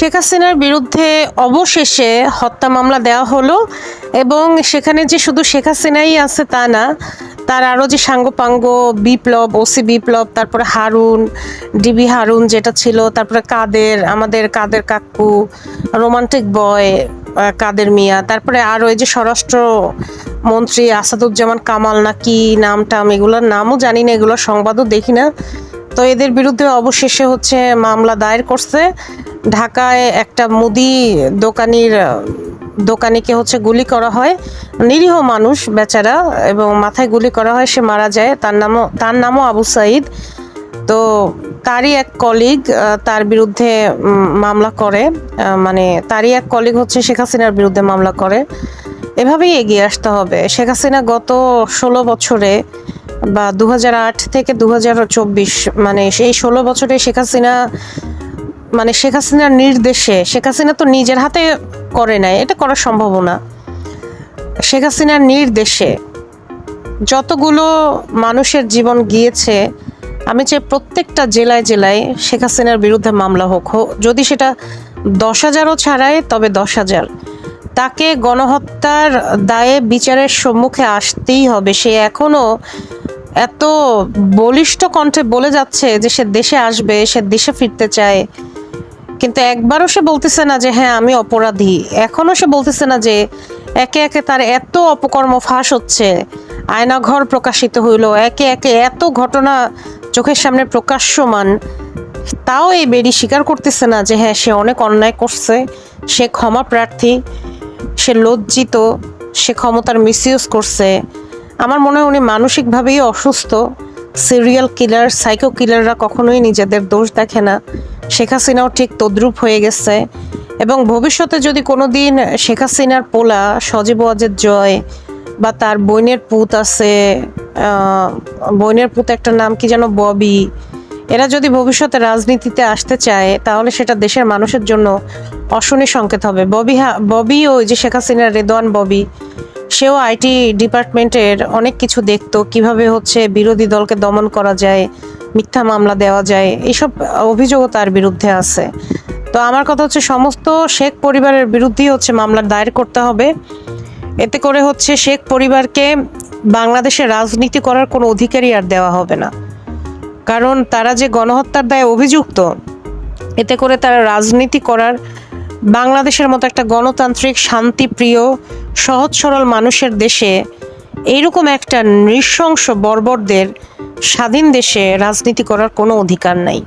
শেখ হাসিনার বিরুদ্ধে অবশেষে হত্যা মামলা দেওয়া হলো এবং সেখানে যে শুধু শেখ হাসিনাই আছে তা না, তার আরও যে সাঙ্গপাঙ্গ বিপ্লব, ওসি বিপ্লব, তারপরে হারুন, ডিবি হারুন যেটা ছিল, তারপরে কাদের, আমাদের কাদের কাকু, রোমান্টিক বয় কাদের মিয়া, তারপরে আরও এই যে স্বরাষ্ট্র মন্ত্রী আসাদুজ্জামান কামাল না কি নাম টাম, এগুলোর নামও জানি না, এগুলোর সংবাদও দেখি না। তো এদের বিরুদ্ধে অবশেষে হচ্ছে মামলা দায়ের করছে। ঢাকায় একটা মুদি দোকানির, দোকানিকে হচ্ছে গুলি করা হয়। নিরীহ মানুষ, বেচারা, এবং মাথায় গুলি করা হয়, সে মারা যায়। তার নামও তার নামও আবু সাইদ। তো তারই এক কলিগ তার বিরুদ্ধে মামলা করে। মানে তারই এক কলিগ হচ্ছে শেখ হাসিনার বিরুদ্ধে মামলা করে। এভাবেই এগিয়ে আসতে হবে। শেখ হাসিনা গত ষোলো বছরে বা দু হাজার আট থেকে দু হাজার চব্বিশ মানে সেই ষোলো বছরে শেখ হাসিনা মানে শেখ হাসিনার নির্দেশে, শেখ হাসিনা তো নিজের হাতে করে নাই, এটা করা সম্ভব না। শেখ হাসিনার নির্দেশে যতগুলো মানুষের জীবন গিয়েছে, আমি চাই প্রত্যেকটা জেলায় জেলায় শেখ হাসিনার বিরুদ্ধে মামলা হোক। যদি সেটা দশ হাজারও ছাড়ায়, তবে দশ হাজার। তাকে গণহত্যার দায়ে বিচারের সম্মুখে আসতেই হবে। সে এখনও এত বলিষ্ঠ কণ্ঠে বলে যাচ্ছে যে সে দেশে আসবে, সে দেশে ফিরতে চায়। কিন্তু একবারও সে বলতেছে না যে হ্যাঁ আমি অপরাধী। এখনও সে বলতেছে না যে, একে একে তার এত অপকর্ম ফাঁস হচ্ছে। আয়নাঘর প্রকাশিত হইল। একে একে এত ঘটনা চোখের সামনে প্রকাশ্যমান। তাও এই বেরি স্বীকার করতেছে না যে হ্যাঁ সে অনেক অন্যায় করছে। সে ক্ষমা প্রার্থী। সে লজ্জিত। সে ক্ষমতার মিসইউজ করছে। আমার মনে হয় উনি মানসিকভাবেই অসুস্থ। সিরিয়াল কিলার, সাইকো কিলাররা কখনোই নিজেদের দোষ দেখে না। শেখ হাসিনাও ঠিক তদ্রূপ হয়ে গেছে। এবং ভবিষ্যতে যদি কোনো দিন শেখ হাসিনার পোলা সজীব ওয়াজেদ জয় বা তার বইনের পুত আছে বইনের পুত একটা নাম কি যেন ববি, এরা যদি ভবিষ্যতে রাজনীতিতে আসতে চায়, তাহলে সেটা দেশের মানুষের জন্য অশনি সংকেত হবে। ববি ববি ওই যে শেখ হাসিনার রেদওয়ান ববি, সেও আইটি ডিপার্টমেন্টের অনেক কিছু দেখতো, কীভাবে হচ্ছে বিরোধী দলকে দমন করা যায়। মিথ্যা মামলা দেওয়া যায় এইসব অভিযোগও তার বিরুদ্ধে আছে। তো আমার কথা হচ্ছে সমস্ত শেখ পরিবারের বিরুদ্ধেই হচ্ছে মামলা দায়ের করতে হবে। এতে করে হচ্ছে শেখ পরিবারকে বাংলাদেশে রাজনীতি করার কোনো অধিকারই আর দেওয়া হবে না। কারণ তারা যে গণহত্যার দায়ে অভিযুক্ত, এতে করে তারা রাজনীতি করার বাংলাদেশের মতো একটা গণতান্ত্রিক, শান্তিপ্রিয়, সহজ সরল মানুষের দেশে এইরকম একটা নৃশংস বর্বরদের স্বাধীন দেশে রাজনীতি করার কোনো অধিকার নাই।